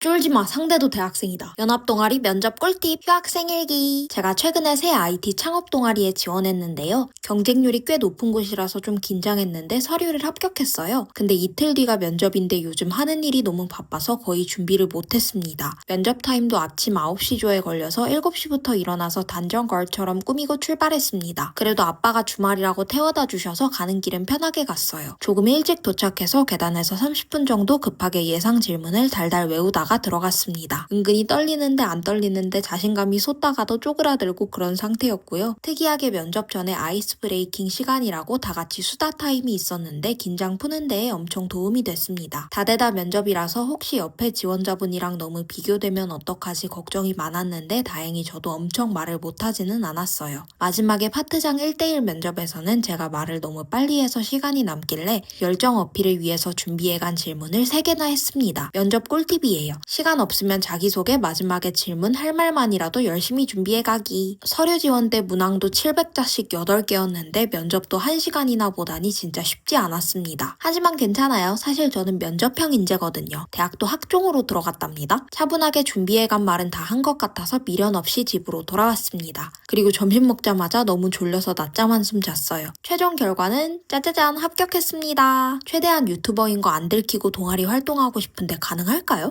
쫄지마 상대도 대학생이다. 연합 동아리 면접 꿀팁 휴학생 일기. 제가 최근에 새 IT 창업 동아리에 지원했는데요. 경쟁률이 꽤 높은 곳이라서 좀 긴장했는데 서류를 합격했어요. 근데 이틀 뒤가 면접인데 요즘 하는 일이 너무 바빠서 거의 준비를 못했습니다. 면접 타임도 아침 9시 조에 걸려서 7시부터 일어나서 단전걸처럼 꾸미고 출발했습니다. 그래도 아빠가 주말이라고 태워다 주셔서 가는 길은 편하게 갔어요. 조금 일찍 도착해서 계단에서 30분 정도 급하게 예상 질문을 달달 외우다 가 들어갔습니다. 은근히 떨리는데 안 떨리는데 자신감이 솟다가도 쪼그라들고 그런 상태였고요. 특이하게 면접 전에 아이스 브레이킹 시간이라고 다 같이 수다 타임이 있었는데 긴장 푸는 데에 엄청 도움이 됐습니다. 다대다 면접이라서 혹시 옆에 지원자분이랑 너무 비교되면 어떡하지 걱정이 많았는데 다행히 저도 엄청 말을 못하지는 않았어요. 마지막에 파트장 1대1 면접에서는 제가 말을 너무 빨리 해서 시간이 남길래 열정 어필을 위해서 준비해간 질문을 3개나 했습니다. 면접 꿀팁이에요. 시간 없으면 자기소개 마지막에 질문 할 말만이라도 열심히 준비해가기. 서류 지원 때 문항도 700자씩 8개였는데 면접도 1시간이나 보다니 진짜 쉽지 않았습니다. 하지만 괜찮아요. 사실 저는 면접형 인재거든요. 대학도 학종으로 들어갔답니다. 차분하게 준비해간 말은 다 한 것 같아서 미련 없이 집으로 돌아왔습니다. 그리고 점심 먹자마자 너무 졸려서 낮잠 한숨 잤어요. 최종 결과는 짜자잔 합격했습니다. 최대한 유튜버인 거 안 들키고 동아리 활동하고 싶은데 가능할까요?